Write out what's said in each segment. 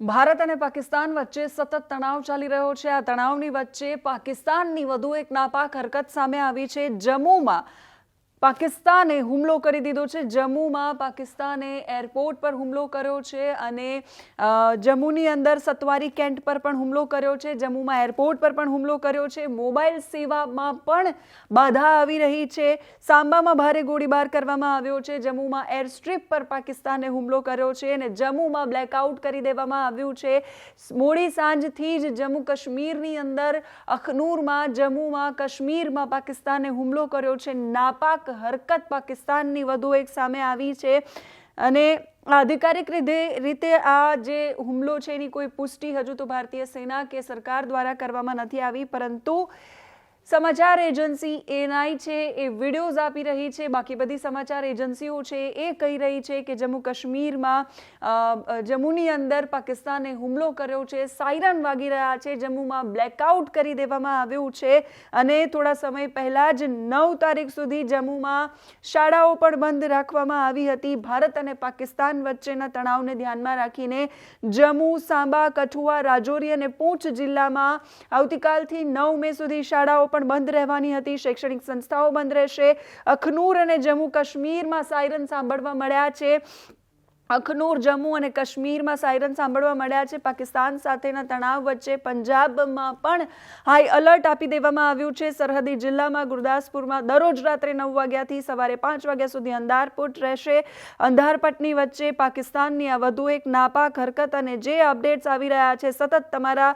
ભારત અને પાકિસ્તાન વચ્ચે સતત તણાવ ચાલી રહ્યો છે. આ તણાવની વચ્ચે પાકિસ્તાનની વધુ એક નાપાક હરકત સામે આવી છે. જમ્મુમાં પાકિસ્તાને હુમલો કરી દીધો છે. જમ્મુમાં પાકિસ્તાને એરપોર્ટ પર હુમલો કર્યો છે અને જમ્મુની અંદર સત્વારી કેન્ટ પર પણ હુમલો કર્યો છે. જમ્મુમાં એરપોર્ટ પર પણ હુમલો કર્યો છે. મોબાઈલ સેવામાં પણ બાધા આવી રહી છે. સાંબામાં ભારે ગોળીબાર કરવામાં આવ્યો છે. જમ્મુમાં એર સ્ટ્રીપ પર પાકિસ્તાને હુમલો કર્યો છે અને જમ્મુમાં બ્લેકઆઉટ કરી દેવામાં આવ્યું છે. મોડી સાંજથી જ જમ્મુ કાશ્મીરની અંદર અખનૂરમાં, જમ્મુમાં કાશ્મીરમાં પાકિસ્તાને હુમલો કર્યો છે. નાપાક હરકત પાકિસ્તાનની વધુ એક સામે આવી છે. અને આધિકારિક રીતે રીતે આ જે હુમલો છે એની કોઈ પુષ્ટિ હજુ તો ભારતીય સેના કે સરકાર દ્વારા કરવામાં નથી આવી, પરંતુ સમાચાર એજન્સી એનઆઈ છે, એ વિડીયોઝ આપી રહી છે. બાકી બધી સમાચાર એજન્સીઓ છે, એ કહી રહી છે કે જમ્મુ કાશ્મીરમાં જમ્મુની અંદર પાકિસ્તાને હુમલો કર્યો છે. સાયરન વાગી રહ્યા છે. જમ્મુમાં બ્લેકઆઉટ કરી દેવામાં આવ્યું છે. અને થોડા સમય પહેલાં જ નવ તારીખ સુધી જમ્મુમાં શાળાઓ પણ બંધ રાખવામાં આવી હતી. ભારત અને પાકિસ્તાન વચ્ચેના તણાવને ધ્યાનમાં રાખીને જમ્મુ, સાંબા, કઠુઆ, રાજૌરી અને પૂંછ જિલ્લામાં આવતીકાલથી નવ મે સુધી શાળાઓ પણ બંધ રહેવાની હતી. શૈક્ષણિક સંસ્થાઓ બંધ રહેશે. અખનૂર અને જમ્મુ કાશ્મીરમાં સાયરન સાંભળવા મળ્યા છે. અખનૂર, જમ્મુ અને કાશ્મીરમાં સાયરન સાંભળવા મળ્યા છે. પાકિસ્તાન સાથેના તણાવ વચ્ચે પંજાબમાં પણ હાઈ અલર્ટ આપી દેવામાં આવ્યું છે. સરહદી જિલ્લામાં ગુરદાસપુરમાં દરરોજ રાત્રે નવ વાગ્યાથી સવારે પાંચ વાગ્યા સુધી અંધારપુટ રહેશે. અંધારપટની વચ્ચે પાકિસ્તાનની આ વધુ એક નાપાક હરકત અને જે અપડેટ્સ આવી રહ્યા છે, સતત તમારા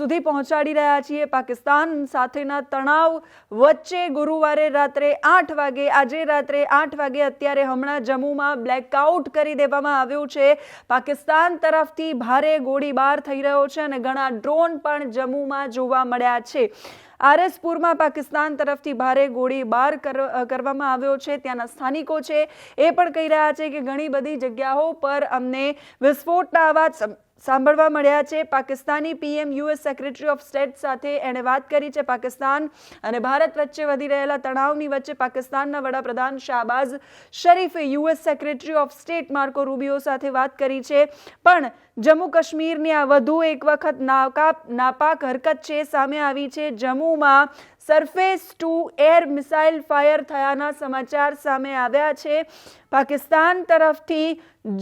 સુધી પહોંચાડી રહ્યા છીએ. પાકિસ્તાન સાથેના તણાવ વચ્ચે ગુરુવારે રાત્રે આઠ વાગે, આજે રાત્રે આઠ વાગે અત્યારે હમણાં જમ્મુમાં બ્લેકઆઉટ કરી દેવામાં આવ્યું છે. પાકિસ્તાન તરફથી ભારે ગોળીબાર થઈ રહ્યો છે અને ઘણા ડ્રોન પણ જમ્મુમાં જોવા મળ્યા છે. આરએસપુરમાં પાકિસ્તાન તરફથી ભારે ગોળીબાર કર- કરવામાં આવ્યો છે. ત્યાંના સ્થાનિકો છે એ પણ કહી રહ્યા છે કે ઘણી બધી જગ્યાઓ પર અમને વિસ્ફોટના અવાજ સાંભળવા મળ્યા છે Pakistani PM US secretary of state સાથે એણે વાત કરી છે પાકિસ્તાન અને ભારત વચ્ચે વધી રહેલા તણાવની વચ્ચે પાકિસ્તાનના વડાપ્રધાન Shahbaz શરીફે US secretary of state Marco Rubio સાથે વાત કરી છે. પણ જમ્મુ કાશ્મીરની આ વધુ એક વખત નાકાપ નાપાક હરકત છે સામે આવી છે. જમ્મુમાં surface to air missile fire થયાના સમાચાર સામે આવ્યા છે. પાકિસ્તાન તરફથી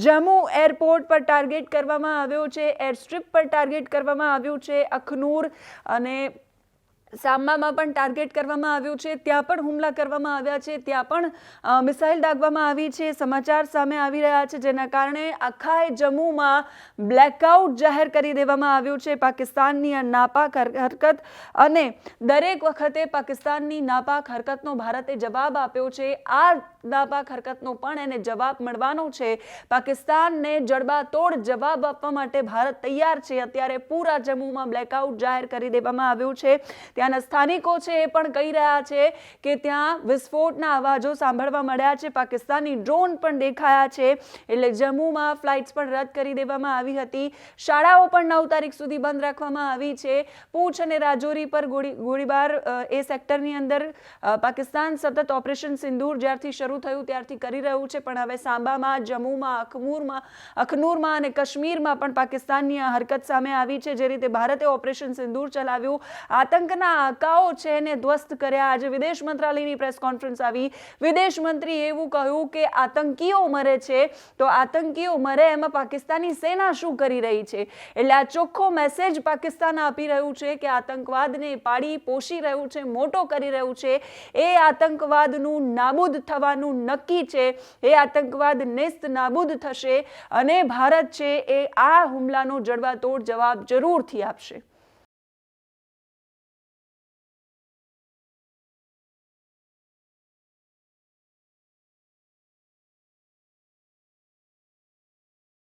જમ્મુ એરપોર્ટ પર ટાર્ગેટ કરવામાં આવ્યો છે એર સ્ટ્રીપ પર ટાર્ગેટ કરવામાં આવ્યું છે અખનૂર અને સાંબામાં પણ ટાર્ગેટ કરવામાં આવ્યું છે, ત્યાં પણ હુમલા કરવામાં આવ્યા છે, ત્યાં પણ મિસાઇલ દાગવામાં આવી છે, સમાચાર સામે આવી રહ્યા છે, જેના કારણે આખા જમ્મુમાં બ્લેકઆઉટ જાહેર કરી દેવામાં આવ્યું છે, પાકિસ્તાનની આ નાપાક હર- હરકત અને દરેક વખતે પાકિસ્તાનની નાપાક હરકતનો ભારતે જવાબ આપ્યો છે, આ નાપાક હરકતનો પણ એને જવાબ મળવાનો છે, પાકિસ્તાનને જડબાતોડ જવાબ આપવા માટે ભારત તૈયાર છે, અત્યારે પૂરા જમ્મુમાં બ્લેકઆઉટ જાહેર કરી દેવામાં આવ્યું છે ત્યાંના સ્થાનિકો છે એ પણ કહી રહ્યા છે કે ત્યાં વિસ્ફોટના અવાજો સાંભળવા મળ્યા છે. પાકિસ્તાની ડ્રોન પણ દેખાયા છે. એટલે જમ્મુમાં ફ્લાઇટ્સ પણ રદ કરી દેવામાં આવી હતી. શાળાઓ પણ નવ તારીખ સુધી બંધ રાખવામાં આવી છે. પૂંછ અને રાજૌરી પર ગોળી, ગોળીબાર એ સેક્ટરની અંદર પાકિસ્તાન સતત ઓપરેશન સિંદૂર જ્યારથી શરૂ થયું ત્યારથી કરી રહ્યું છે. પણ હવે સાંબામાં, જમ્મુમાં, અખમૂરમાં, અખનૂરમાં અને કાશ્મીરમાં પણ પાકિસ્તાનની આ હરકત સામે આવી છે. જે રીતે ભારતે ઓપરેશન સિંદૂર ચલાવ્યું. આતંકના આકાઓ છે એને ધ્વસ્ત કર્યા. આજે વિદેશ મંત્રાલયની પ્રેસ કોન્ફરન્સ આવી. વિદેશ મંત્રીએ એવું કહ્યું કે આતંકીઓ મરે છે. તો આતંકીઓ મરે, એમાં પાકિસ્તાની સેના શું કરી રહી છે? એટલે આ ચોખ્ખો મેસેજ પાકિસ્તાન આપી રહ્યું છે કે આતંકવાદને પાડી પોષી રહ્યું છે, મોટો કરી રહ્યું છે. એ આતંકવાદનું નાબૂદ થવાનું નક્કી છે. એ આતંકવાદ નેસ્ત નાબૂદ થશે અને ભારત છે એ આ હુમલાનો જડબાતોડ જવાબ જરૂરથી આપશે.